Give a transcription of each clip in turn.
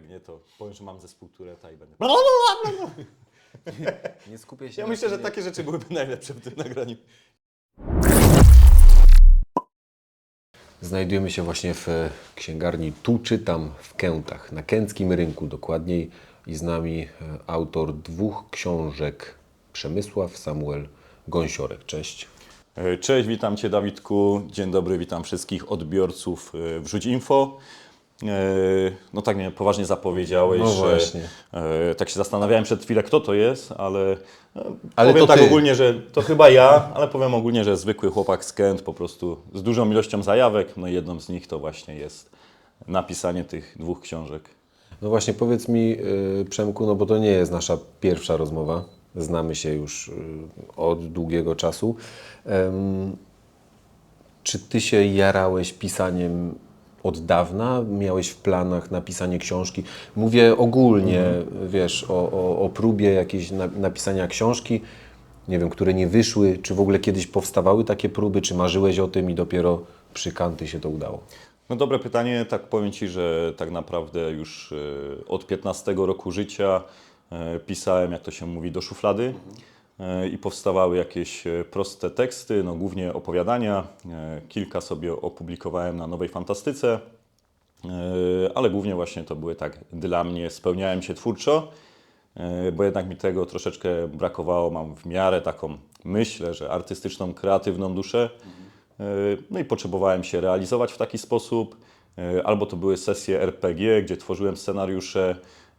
jak nie, to powiem, że mam zespół Tureta i będę... Nie skupię się Ja na myślę, że takie rzeczy byłyby najlepsze w tym nagraniu. Znajdujemy się właśnie w e, księgarni Tu Czytam w Kętach, na Kęckim Rynku dokładniej i z nami e, autor dwóch książek Przemysław Samuel Gąsiorek. Cześć. E, Cześć, witam Cię Dawidku. Dzień dobry, witam wszystkich odbiorców e, Wrzuć Info. E, No tak mnie poważnie zapowiedziałeś, No że e, tak się zastanawiałem przed chwilę, kto to jest, ale, e, Ale powiem tak ty. ogólnie, że to chyba ja, ale powiem ogólnie, że zwykły chłopak z Kent, po prostu z dużą ilością zajawek, no i jedną z nich to właśnie jest napisanie tych dwóch książek. No właśnie powiedz mi Przemku, no bo to nie jest nasza pierwsza rozmowa. Znamy się już od długiego czasu. Czy Ty się jarałeś pisaniem od dawna? Miałeś w planach napisanie książki? Mówię ogólnie, wiesz, o, o, o próbie jakiejś na, napisania książki, nie wiem, które nie wyszły. Czy w ogóle kiedyś powstawały takie próby? Czy marzyłeś o tym i dopiero przy Kanty się to udało? No dobre pytanie, tak powiem Ci, że tak naprawdę już e, od 15 roku życia e, pisałem, jak to się mówi, do szuflady e, i powstawały jakieś e, proste teksty, no głównie opowiadania. E, Kilka sobie opublikowałem na Nowej Fantastyce, e, ale głównie właśnie to były tak dla mnie, spełniałem się twórczo, e, bo jednak mi tego troszeczkę brakowało. Mam w miarę taką, myślę, że artystyczną, kreatywną duszę. E, No i potrzebowałem się realizować w taki sposób. E, Albo to były sesje RPG, gdzie tworzyłem scenariusze, e,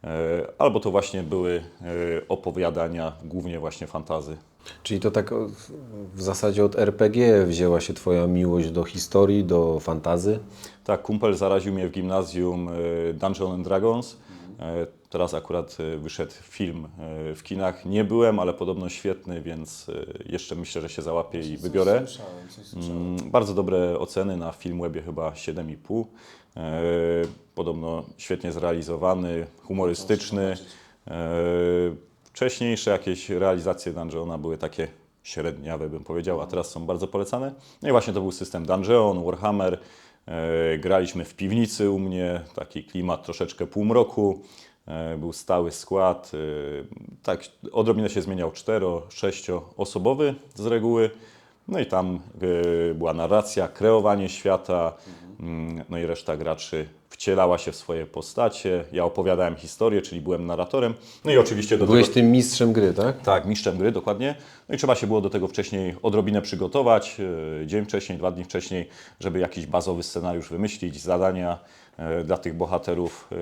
albo to właśnie były e, opowiadania, głównie właśnie fantazy. Czyli to tak w zasadzie od RPG wzięła się Twoja miłość do historii, do fantazy? Tak, kumpel zaraził mnie w gimnazjum e, Dungeons and Dragons. E, Teraz akurat e, wyszedł film e, w kinach. Nie byłem, ale podobno świetny, więc jeszcze myślę, że się załapię i wybiorę. Mm, Bardzo dobre oceny na Filmwebie, chyba 7,5. E, Podobno świetnie zrealizowany, humorystyczny. Wcześniejsze jakieś realizacje Dungeona były takie średniawe, bym powiedział, a teraz są bardzo polecane. No i właśnie to był system Dungeon, Warhammer. E, Graliśmy w piwnicy u mnie, taki klimat troszeczkę półmroku. E, Był stały skład. e, Tak, odrobinę się zmieniał 4-6 osobowy z reguły. No i tam była narracja, kreowanie świata, no i reszta graczy wcielała się w swoje postacie. Ja opowiadałem historię, czyli byłem narratorem. No i oczywiście do Byłeś tego... tym mistrzem gry, tak? Tak, mistrzem gry, dokładnie. No i trzeba się było do tego wcześniej odrobinę przygotować, e, dzień wcześniej, dwa dni wcześniej, żeby jakiś bazowy scenariusz wymyślić, zadania e, dla tych bohaterów, e,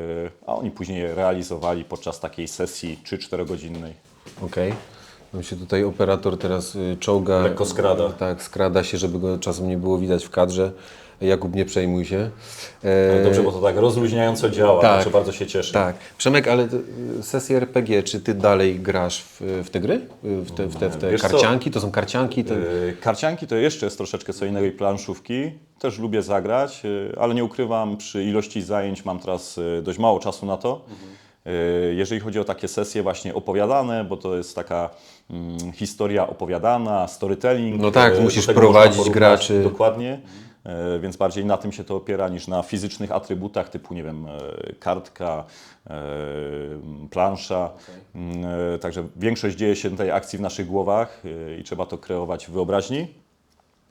a oni później je realizowali podczas takiej sesji 3-4 godzinnej. Okej. Nam się tutaj operator teraz y, czołga. Lekko skrada. Tak, skrada się, żeby go czasem nie było widać w kadrze. Jakub, nie przejmuj się. E, Dobrze, bo to tak rozluźniająco działa, tak. znaczy bardzo się cieszę. Tak. Przemek, ale y, sesje RPG, czy Ty dalej grasz w, w te gry? W te, w te, w te Wiesz co? karcianki? To są karcianki? To... E, Karcianki to jeszcze jest troszeczkę co innego i planszówki. Też lubię zagrać, e, ale nie ukrywam, przy ilości zajęć mam teraz e, dość mało czasu na to. E, Jeżeli chodzi o takie sesje właśnie opowiadane, bo to jest taka mm, historia opowiadana, storytelling. No tak, e, musisz prowadzić graczy. Dokładnie. E, Więc bardziej na tym się to opiera niż na fizycznych atrybutach typu, nie wiem, e, kartka, e, plansza. E, Także większość dzieje się tej akcji w naszych głowach i trzeba to kreować w wyobraźni.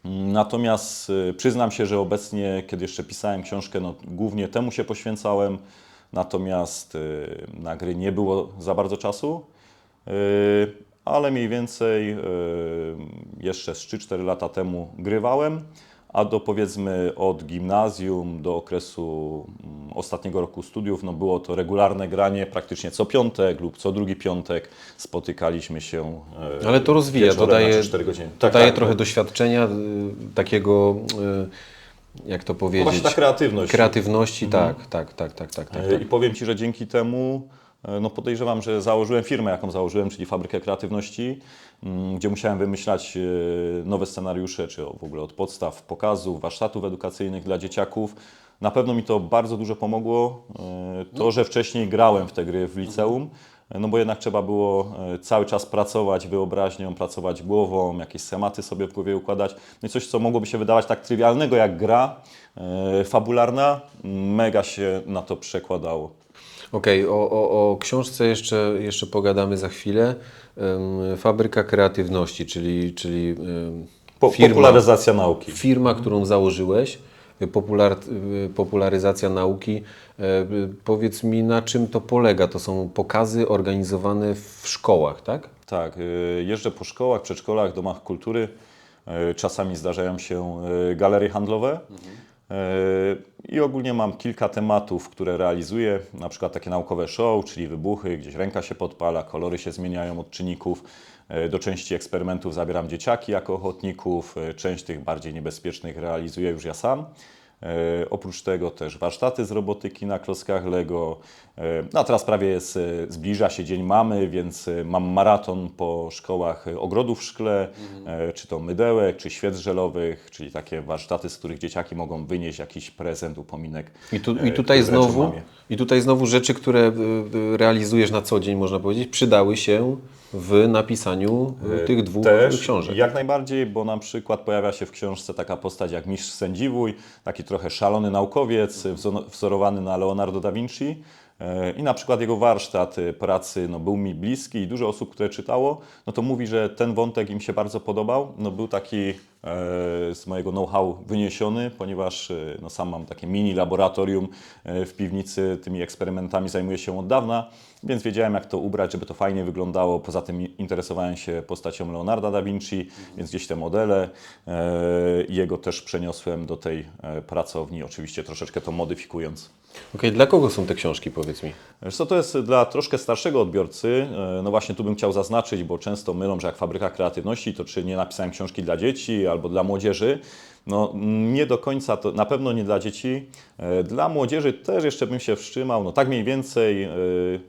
Natomiast przyznam się, że obecnie, kiedy jeszcze pisałem książkę, no, głównie temu się poświęcałem, natomiast na gry nie było za bardzo czasu, ale mniej więcej jeszcze z 3-4 lata temu grywałem, a do powiedzmy od gimnazjum do okresu mm, ostatniego roku studiów, no było to regularne granie praktycznie co piątek lub co drugi piątek spotykaliśmy się. y, Ale to rozwija, to daje, 3-4 godziny. to Tak, daje tak, trochę no. doświadczenia, y, takiego, y, jak to No powiedzieć, właśnie ta kreatywność. kreatywności, tak, tak, tak, tak, tak, tak, E, tak. I powiem Ci, że dzięki temu e, no podejrzewam, że założyłem firmę, jaką założyłem, czyli Fabrykę Kreatywności, gdzie musiałem wymyślać e, nowe scenariusze, czy w ogóle od podstaw pokazów, warsztatów edukacyjnych dla dzieciaków. Na pewno mi to bardzo dużo pomogło. e, To, że wcześniej grałem w te gry w liceum, no bo jednak trzeba było e, cały czas pracować wyobraźnią, pracować głową, jakieś schematy sobie w głowie układać. No i coś, co mogłoby się wydawać tak trywialnego jak gra fabularna, mega się na to przekładało. Okej, o, o, o książce jeszcze, jeszcze pogadamy za chwilę. Fabryka kreatywności, czyli, czyli Po, firma, popularyzacja nauki. firma, którą założyłeś, popular, popularyzacja nauki. Y, Powiedz mi, na czym to polega? To są pokazy organizowane w szkołach, tak? Tak, y, jeżdżę po szkołach, przedszkolach, domach kultury. Y, Czasami zdarzają się galerie handlowe. Y, I ogólnie mam kilka tematów, które realizuję, na przykład takie naukowe show, czyli wybuchy, gdzieś ręka się podpala, kolory się zmieniają od czynników. Y, Do części eksperymentów zabieram dzieciaki jako ochotników, y, część tych bardziej niebezpiecznych realizuję już ja sam. E, oprócz tego też warsztaty z robotyki na klockach Lego. No a teraz prawie jest, zbliża się Dzień Mamy, więc e, mam maraton po szkołach ogrodów w szkle, e, czy to mydełek, czy świec żelowych, czyli takie warsztaty, z których dzieciaki mogą wynieść jakiś prezent, upominek. I, tu, i, tutaj znowu. I tutaj znowu rzeczy, które realizujesz na co dzień, można powiedzieć, przydały się w napisaniu y, tych dwóch Też, książek. Jak najbardziej, bo na przykład pojawia się w książce taka postać jak mistrz sędziwój, taki trochę szalony naukowiec, wzo- wzorowany na Leonardo da Vinci. E, I na przykład jego warsztat e, pracy no, był mi bliski i dużo osób, które czytało, no to mówi, że ten wątek im się bardzo podobał. No, był taki e, z mojego know-how wyniesiony, ponieważ e, no, sam mam takie mini laboratorium e, w piwnicy, tymi eksperymentami zajmuję się od dawna, więc wiedziałem jak to ubrać, żeby to fajnie wyglądało. Poza tym interesowałem się postacią Leonarda da Vinci, więc gdzieś te modele e, jego też przeniosłem do tej e, pracowni, oczywiście troszeczkę to modyfikując. Okej, dla kogo są te książki, powiedz mi? Wiesz co, to jest dla troszkę starszego odbiorcy. E, No właśnie tu bym chciał zaznaczyć, bo często mylą, że jak fabryka kreatywności, to czy nie napisałem książki dla dzieci albo dla młodzieży. No nie do końca, to na pewno nie dla dzieci. E, Dla młodzieży też jeszcze bym się wstrzymał, no tak mniej więcej e,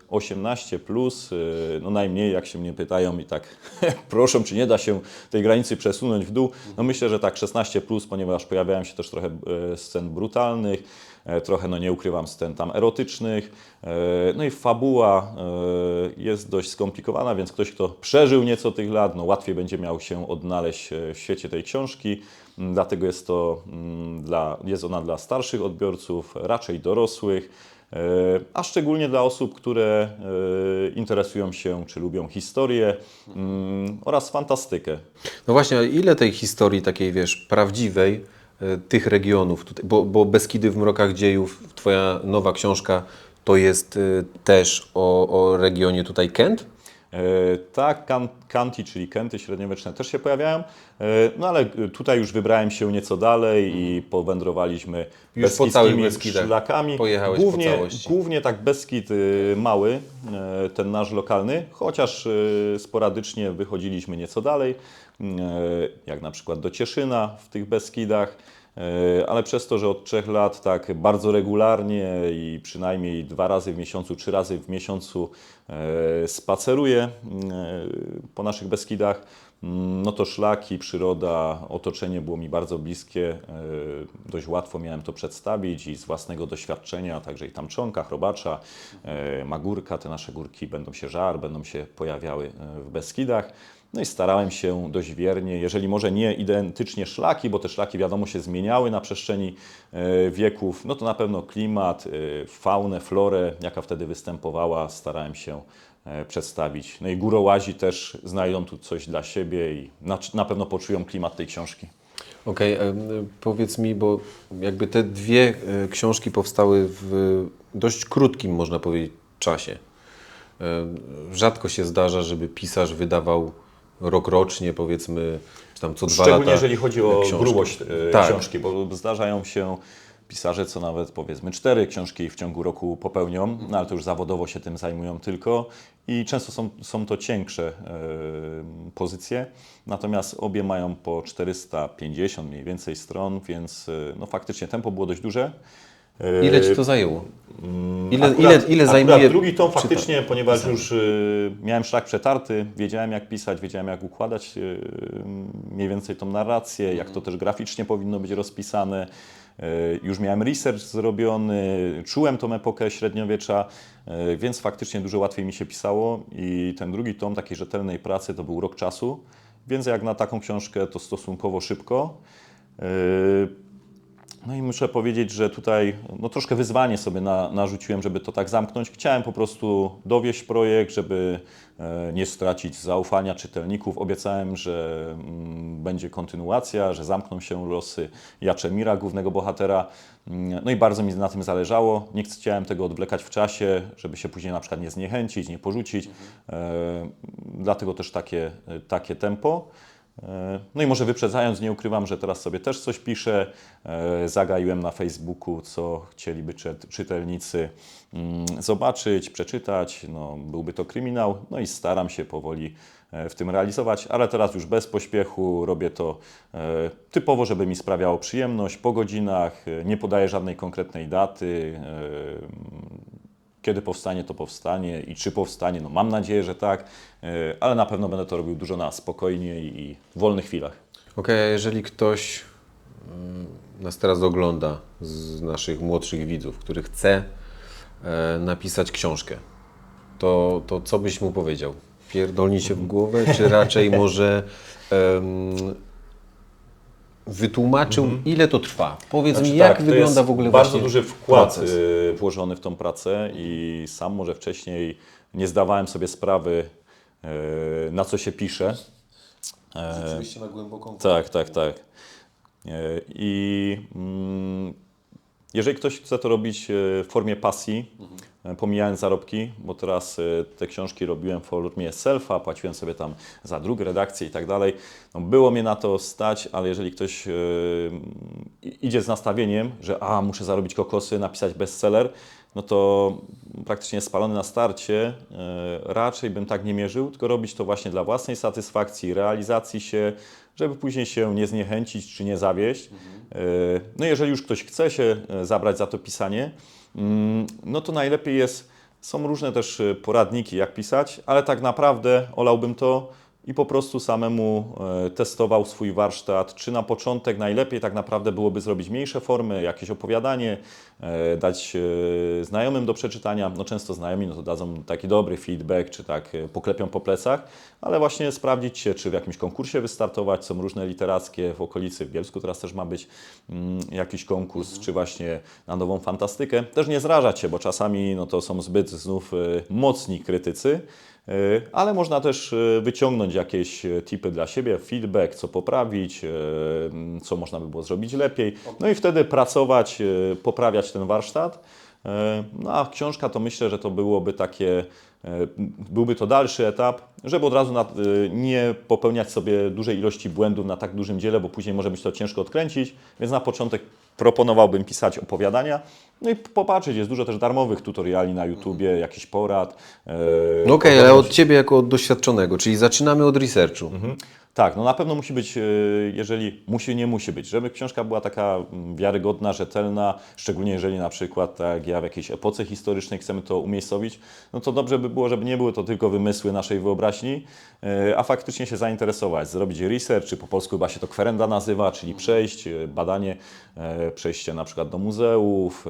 18 plus, e, no najmniej jak się mnie pytają i tak proszą, czy nie da się tej granicy przesunąć w dół. No myślę, że tak 16 plus, ponieważ pojawiają się też trochę e, scen brutalnych, e, trochę, no nie ukrywam, scen tam erotycznych. E, No i fabuła e, jest dość skomplikowana, więc ktoś, kto przeżył nieco tych lat, no łatwiej będzie miał się odnaleźć e, w świecie tej książki. Mm, Dlatego jest to mm, dla, jest ona dla starszych odbiorców, raczej dorosłych. e, A szczególnie dla osób, które e, interesują się czy lubią historię mm, oraz fantastykę. No właśnie, ile tej historii takiej, wiesz, prawdziwej tych regionów, tutaj, bo, bo Beskidy w mrokach dziejów, twoja nowa książka, to jest y, też o, o regionie tutaj Kent? E, Tak, kan, kanti, czyli kenty średniowieczne też się pojawiają, e, no ale tutaj już wybrałem się nieco dalej i powędrowaliśmy Mhm. Już po całych Beskidach szlakami. pojechałeś po głównie, całości. Głównie tak Beskid mały, e, ten nasz lokalny, chociaż sporadycznie wychodziliśmy nieco dalej, e, jak na przykład do Cieszyna w tych Beskidach. E, Ale przez to, że od trzech lat tak bardzo regularnie i przynajmniej dwa razy w miesiącu, trzy razy w miesiącu e, spaceruję e, po naszych Beskidach, mm, no to szlaki, przyroda, otoczenie było mi bardzo bliskie. Dość łatwo miałem to przedstawić i z własnego doświadczenia, także i tamczonka, chrobacza, magórka, te nasze górki będą się żar, będą się pojawiały w Beskidach. No i starałem się dość wiernie, jeżeli może nie identycznie szlaki, bo te szlaki wiadomo się zmieniały na przestrzeni e, wieków, no to na pewno klimat, e, faunę, florę, jaka wtedy występowała, starałem się e, przedstawić. No i górołazi też znajdą tu coś dla siebie i na, na pewno poczują klimat tej książki. Okej, em, powiedz mi, bo jakby te dwie książki powstały w dość krótkim, można powiedzieć, czasie. Rzadko się zdarza, żeby pisarz wydawał rok rocznie, powiedzmy, czy tam co dwa Szczególnie lata jeżeli chodzi o grubość e, Tak. książki, bo zdarzają się pisarze, co nawet powiedzmy cztery książki w ciągu roku popełnią, no ale to już zawodowo się tym zajmują tylko i często są, są to cięższe e, pozycje, natomiast obie mają po 450 mniej więcej stron, więc e, no faktycznie tempo było dość duże. Ile Ci to zajęło? Ile, Akurat- ile, ile zajmuje... drugi tom czyta- faktycznie, ponieważ już y, miałem szlak przetarty, wiedziałem jak pisać, wiedziałem jak układać y, mniej więcej tą narrację, jak to też graficznie powinno być rozpisane. Y, już miałem research zrobiony, czułem tą epokę średniowiecza, y, więc faktycznie dużo łatwiej mi się pisało i ten drugi tom takiej rzetelnej pracy to był rok czasu, więc jak na taką książkę to stosunkowo szybko. Y, No i muszę powiedzieć, że tutaj no, troszkę wyzwanie sobie na, narzuciłem, żeby to tak zamknąć. Chciałem po prostu dowieść projekt, żeby e, nie stracić zaufania czytelników. Obiecałem, że mm, będzie kontynuacja, że zamkną się losy Jaczemira, głównego bohatera. Mm, No i bardzo mi na tym zależało. Nie chciałem tego odwlekać w czasie, żeby się później na przykład nie zniechęcić, nie porzucić. E, dlatego też takie, takie tempo. E, No i może wyprzedzając, nie ukrywam, że teraz sobie też coś piszę. E, Zagaiłem na Facebooku, co chcieliby czy- czytelnicy mm, zobaczyć, przeczytać. No, byłby to kryminał, no i staram się powoli e, w tym realizować, ale teraz już bez pośpiechu robię to typowo, żeby mi sprawiało przyjemność, po godzinach, nie podaję żadnej konkretnej daty. Kiedy powstanie, to powstanie i czy powstanie, no mam nadzieję, że tak, e, ale na pewno będę to robił dużo na spokojniej i w wolnych chwilach. Okej, a jeżeli ktoś mm, nas teraz ogląda z naszych młodszych widzów, który chce e, napisać książkę, to, to co byś mu powiedział? Pierdolni się w głowę, czy raczej może wytłumaczył, ile to trwa? Powiedz Znaczy mi, jak tak, wygląda w ogóle bardzo właśnie duży wkład proces? y, włożony w tą pracę i sam może wcześniej nie zdawałem sobie sprawy, y, na co się pisze. Rzeczywiście na głęboką Tak, tak, tak. E, I mm, jeżeli ktoś chce to robić e, w formie pasji, e, pomijając zarobki, bo teraz e, te książki robiłem w formie selfa, płaciłem sobie tam za druk, redakcję i tak dalej. No, było mnie na to stać, ale jeżeli ktoś e, i- idzie z nastawieniem, że a, muszę zarobić kokosy, napisać bestseller, no to praktycznie spalony na starcie, e, raczej bym tak nie mierzył, tylko robić to właśnie dla własnej satysfakcji, realizacji się, żeby później się nie zniechęcić czy nie zawieść. E, No jeżeli już ktoś chce się e, zabrać za to pisanie, no to najlepiej jest, są różne też e, poradniki jak pisać, ale tak naprawdę olałbym to i po prostu samemu e, testował swój warsztat, czy na początek najlepiej tak naprawdę byłoby zrobić mniejsze formy, jakieś opowiadanie, e, dać e, znajomym do przeczytania, no często znajomi no to dadzą taki dobry feedback, czy tak poklepią po plecach, ale właśnie sprawdzić się, czy w jakimś konkursie wystartować, są różne literackie w okolicy, w Bielsku teraz też ma być mm, jakiś konkurs, czy właśnie na nową fantastykę. Też nie zrażać się, bo czasami no to są zbyt znów mocni krytycy, ale można też e, wyciągnąć jakieś e, tipy dla siebie, feedback, co poprawić, e, co można by było zrobić lepiej. No i wtedy pracować, e, poprawiać ten warsztat. E, No a książka to myślę, że to byłoby takie, e, byłby to dalszy etap, żeby od razu e, nie popełniać sobie dużej ilości błędów na tak dużym dziele, bo później może być to ciężko odkręcić, więc na początek proponowałbym pisać opowiadania, no i popatrzeć, jest dużo też darmowych tutoriali na YouTubie, jakichś porad. e, No Okej, ale od Ciebie jako od doświadczonego, czyli zaczynamy od researchu. Tak, no na pewno musi być, e, jeżeli musi, nie musi być, żeby książka była taka mm, wiarygodna, rzetelna, szczególnie jeżeli na przykład tak ja w jakiejś epoce historycznej chcemy to umiejscowić, no to dobrze by było, żeby nie były to tylko wymysły naszej wyobraźni, e, a faktycznie się zainteresować, zrobić research, czy po polsku chyba się to kwerenda nazywa, czyli przejść, e, badanie, e, przejście na przykład do muzeów,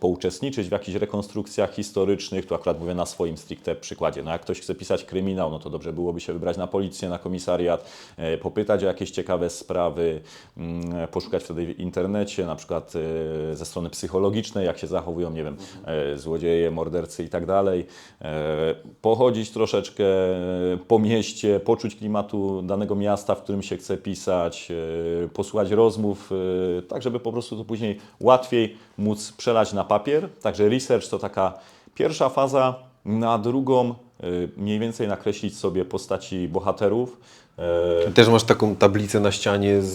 pouczestniczyć w jakichś rekonstrukcjach historycznych, tu akurat mówię na swoim stricte przykładzie, no jak ktoś chce pisać kryminał, no to dobrze byłoby się wybrać na policję, na komisariat, popytać o jakieś ciekawe sprawy, mm, poszukać wtedy w internecie, na przykład ze strony psychologicznej, jak się zachowują, nie wiem, złodzieje, mordercy i tak dalej, pochodzić troszeczkę po mieście, poczuć klimatu danego miasta, w którym się chce pisać, e, posłuchać rozmów, e, tak żeby po prostu to później łatwiej móc przelać na papier. Także research to taka pierwsza faza, na drugą mniej więcej nakreślić sobie postaci bohaterów. E, Też masz taką tablicę na ścianie z,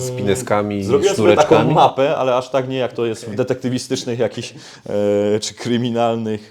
z pineskami, Zrobiłem sobie taką mapę, ale aż tak nie jak to jest w detektywistycznych jakichś e, czy kryminalnych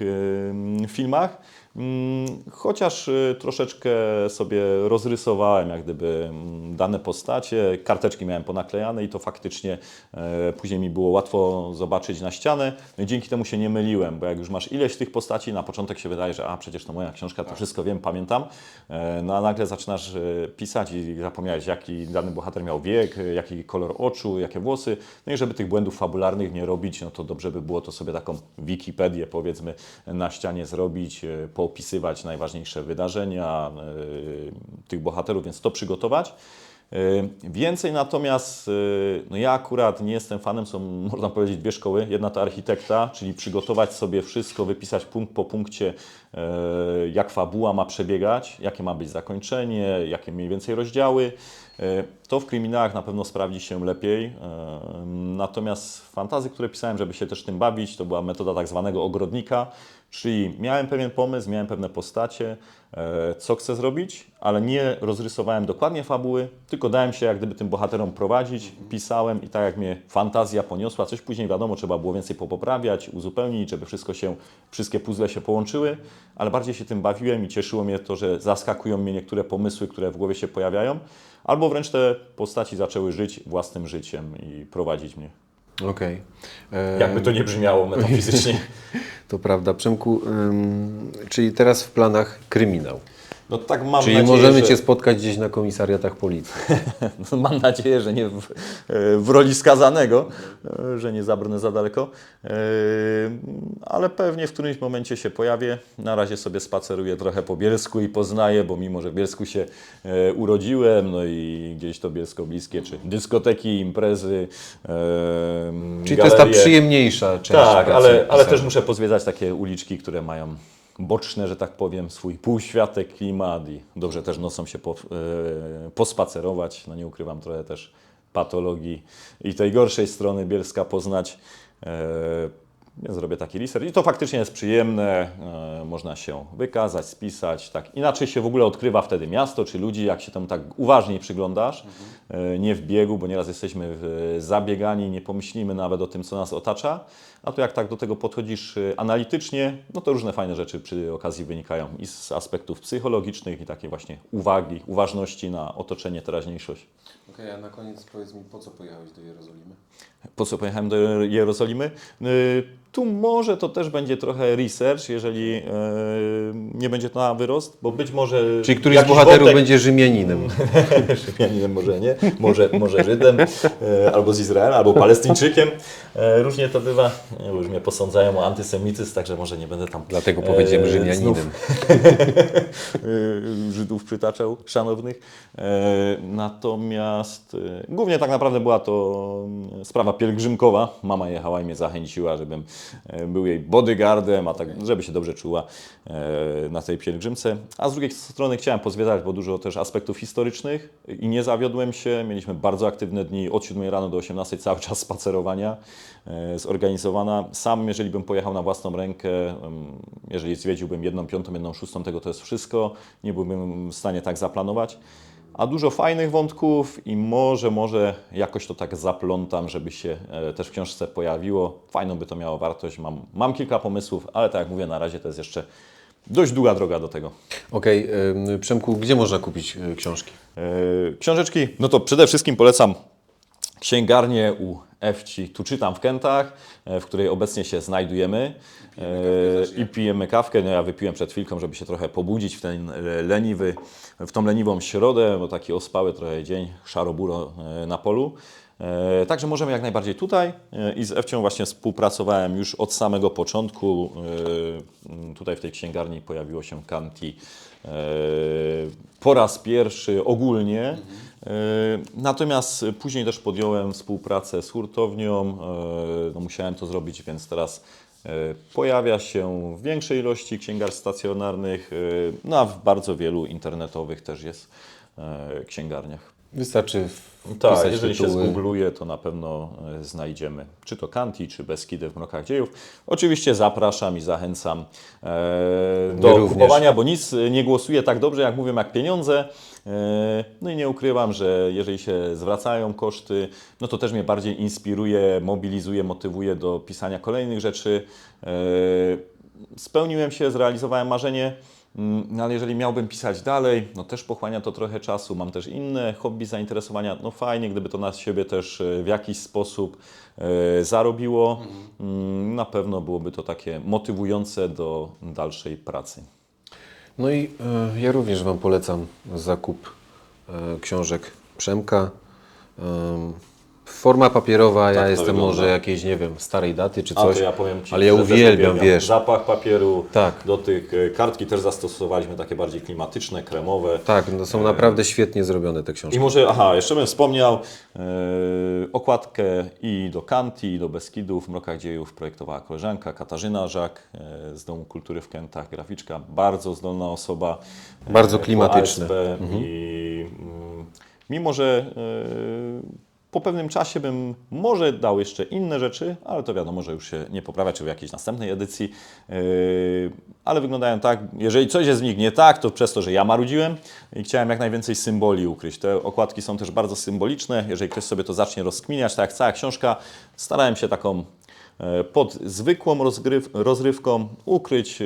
e, filmach. Mm, Chociaż e, troszeczkę sobie rozrysowałem jak gdyby mm, dane postacie, karteczki miałem ponaklejane i to faktycznie e, później mi było łatwo zobaczyć na ścianę. No i dzięki temu się nie myliłem, bo jak już masz ileś tych postaci, na początek się wydaje, że a przecież to moja książka, to wszystko wiem, pamiętam. E, No a nagle zaczynasz e, pisać i zapomniałeś jaki dany bohater miał wiek, jaki kolor oczu, jakie włosy. No i żeby tych błędów fabularnych nie robić, no to dobrze by było to sobie taką Wikipedię powiedzmy na ścianie zrobić, e, poopisywać najważniejsze wydarzenia e, tych bohaterów, więc to przygotować. Y, Więcej natomiast, y, no ja akurat nie jestem fanem, są można powiedzieć dwie szkoły. Jedna to architekta, czyli przygotować sobie wszystko, wypisać punkt po punkcie, y, jak fabuła ma przebiegać, jakie ma być zakończenie, jakie mniej więcej rozdziały. Y, To w kryminałach na pewno sprawdzi się lepiej. Y, Natomiast w fantazji, które pisałem, żeby się też tym bawić, to była metoda tak zwanego ogrodnika, czyli miałem pewien pomysł, miałem pewne postacie, e, co chcę zrobić, ale nie rozrysowałem dokładnie fabuły, tylko dałem się jak gdyby tym bohaterom prowadzić, pisałem i tak jak mnie fantazja poniosła, coś później wiadomo, trzeba było więcej popoprawiać, uzupełnić, żeby wszystko się, wszystkie puzzle się połączyły, ale bardziej się tym bawiłem i cieszyło mnie to, że zaskakują mnie niektóre pomysły, które w głowie się pojawiają, albo wręcz te postaci zaczęły żyć własnym życiem i prowadzić mnie. Okej. E, Jakby to nie brzmiało metafizycznie. To prawda. Przemku, czyli teraz w planach kryminał. No tak mam Czyli nadzieję, możemy że... Cię spotkać gdzieś na komisariatach policji. No, Mam nadzieję, że nie w, w roli skazanego, e, że nie zabrnę za daleko, E, ale pewnie w którymś momencie się pojawię. Na razie sobie spaceruję trochę po Bielsku i poznaję, bo mimo, że w Bielsku się e, urodziłem, no i gdzieś to Bielsko bliskie, czy dyskoteki, imprezy, e, Czyli to jest ta galerie. przyjemniejsza część Tak, ale, ale też muszę pozwiedzać takie uliczki, które mają boczne, że tak powiem, swój półświatek, klimat i dobrze też nocą się po, e, pospacerować. No nie ukrywam trochę też patologii i tej gorszej strony Bielska poznać. E, ja zrobię taki research i to faktycznie jest przyjemne, e, można się wykazać, spisać, tak. Inaczej się w ogóle odkrywa wtedy miasto czy ludzi, jak się tam tak uważniej przyglądasz, e, nie w biegu, bo nieraz jesteśmy w, zabiegani, nie pomyślimy nawet o tym, co nas otacza, a to jak tak do tego podchodzisz e, analitycznie, no to różne fajne rzeczy przy okazji wynikają i z aspektów psychologicznych i takiej właśnie uwagi, uważności na otoczenie, teraźniejszość. Okej, a na koniec powiedz mi, po co pojechałeś do Jerozolimy? Po co pojechałem do Jerozolimy? Y, Tu może to też będzie trochę research, jeżeli y, nie będzie to na wyrost, bo być może. Czyli któryś z bohaterów wątek- będzie Rzymianinem. Rzymianinem może nie, może, może Żydem, e, albo z Izraela, albo Palestyńczykiem. E, Różnie to bywa. Już mnie posądzają o antysemityzm, także może nie będę tam Dlatego powiedziałem e, Rzymianinem. e, Żydów przytaczał, szanownych. E, Natomiast e, głównie tak naprawdę była to mm, sprawa pielgrzymkowa. Mama jechała i mnie zachęciła, żebym był jej bodyguardem, a tak, żeby się dobrze czuła e, na tej pielgrzymce. A z drugiej strony chciałem pozwiedzać, bo dużo też aspektów historycznych i nie zawiodłem się. Mieliśmy bardzo aktywne dni od 7 rano do 18 cały czas spacerowania e, zorganizowana. Sam, jeżeli bym pojechał na własną rękę, jeżeli zwiedziłbym jedną piątą, jedną szóstą, tego to jest wszystko, nie byłbym w stanie tak zaplanować. A dużo fajnych wątków i może, może jakoś to tak zaplątam, żeby się e, też w książce pojawiło. Fajną by to miało wartość. Mam, mam kilka pomysłów, ale tak jak mówię, na razie to jest jeszcze dość długa droga do tego. Okej, ym, Przemku, gdzie można kupić y, książki? E, Książeczki, no to przede wszystkim polecam księgarnię u Ewci Tu czytam w Kętach, e, w której obecnie się znajdujemy E, i pijemy kawkę. No ja wypiłem przed chwilką, żeby się trochę pobudzić w ten leniwy, w tą leniwą środę, bo taki ospały trochę dzień, szaro-buro e, na polu. Także możemy jak najbardziej tutaj i z Ewcią właśnie współpracowałem już od samego początku. Tutaj w tej księgarni pojawiło się Kanti po raz pierwszy ogólnie. E, Natomiast później też podjąłem współpracę z hurtownią. e, No musiałem to zrobić, więc teraz e, pojawia się w większej ilości księgarstw stacjonarnych, e, no a w bardzo wielu internetowych też jest e, księgarniach. Wystarczy Tak, jeżeli się tytuły. zgoogluje, to na pewno e, znajdziemy. Czy to Kanti, czy Beskidy w Mrokach Dziejów. Oczywiście zapraszam i zachęcam e, do również. kupowania, bo nic nie głosuje tak dobrze, jak mówię, jak pieniądze. E, no i nie ukrywam, że jeżeli się zwracają koszty, no to też mnie bardziej inspiruje, mobilizuje, motywuje do pisania kolejnych rzeczy. E, spełniłem się, zrealizowałem marzenie. Mm, No ale jeżeli miałbym pisać dalej, no też pochłania to trochę czasu. Mam też inne hobby, zainteresowania. No fajnie, gdyby to na siebie też e, w jakiś sposób e, zarobiło. Mm, Na pewno byłoby to takie motywujące do dalszej pracy. No i y, ja również Wam polecam zakup książek Przemka. Forma papierowa, ja Tak to jestem wygląda. może jakiejś, nie wiem, starej daty czy A coś, to ja powiem Ci, ale ja że też uwielbiam, wiesz. Zapach papieru, Tak. dotyk. e, Kartki też zastosowaliśmy takie bardziej klimatyczne, kremowe. Tak, no są naprawdę świetnie zrobione te książki. I może, aha, jeszcze bym wspomniał, e, okładkę i do Kanti, i do Beskidów, w Mrokach Dziejów projektowała koleżanka Katarzyna Żak e, z Domu Kultury w Kętach, graficzka, bardzo zdolna osoba. e, Bardzo po klimatyczne. ASP I mm, mimo, że e, po pewnym czasie bym może dał jeszcze inne rzeczy, ale to wiadomo, że już się nie poprawia, czy w jakiejś następnej edycji. Yy, ale wyglądają tak, jeżeli coś jest w nich nie tak, to przez to, że ja marudziłem i chciałem jak najwięcej symboli ukryć. Te okładki są też bardzo symboliczne. Jeżeli ktoś sobie to zacznie rozkminiać, tak jak cała książka, starałem się taką e, pod zwykłą rozgryw, rozrywką ukryć e,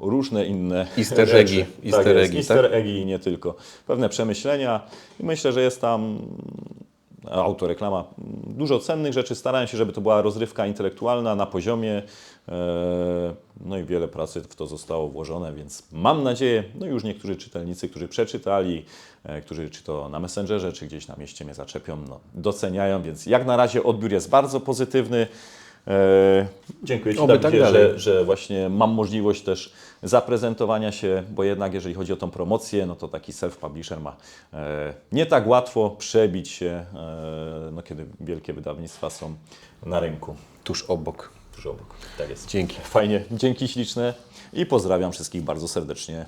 różne inne Easter eggi, tak easter jest, eggi, easter eggi i nie tylko. Pewne przemyślenia i myślę, że jest tam autoreklama. Dużo cennych rzeczy. Starałem się, żeby to była rozrywka intelektualna na poziomie. e, No i wiele pracy w to zostało włożone, więc mam nadzieję, no już niektórzy czytelnicy, którzy przeczytali, e, którzy czy to na Messengerze, czy gdzieś na mieście mnie zaczepią, no, doceniają, więc jak na razie odbiór jest bardzo pozytywny. E, Dziękuję Ci, Oby Dawidzie, tak że, że właśnie mam możliwość też zaprezentowania się, bo jednak jeżeli chodzi o tą promocję, no to taki self-publisher ma e, nie tak łatwo przebić się, e, no kiedy wielkie wydawnictwa są na rynku. Tuż obok. Tuż obok. Tak jest. Dzięki. Fajnie, dzięki śliczne i pozdrawiam wszystkich bardzo serdecznie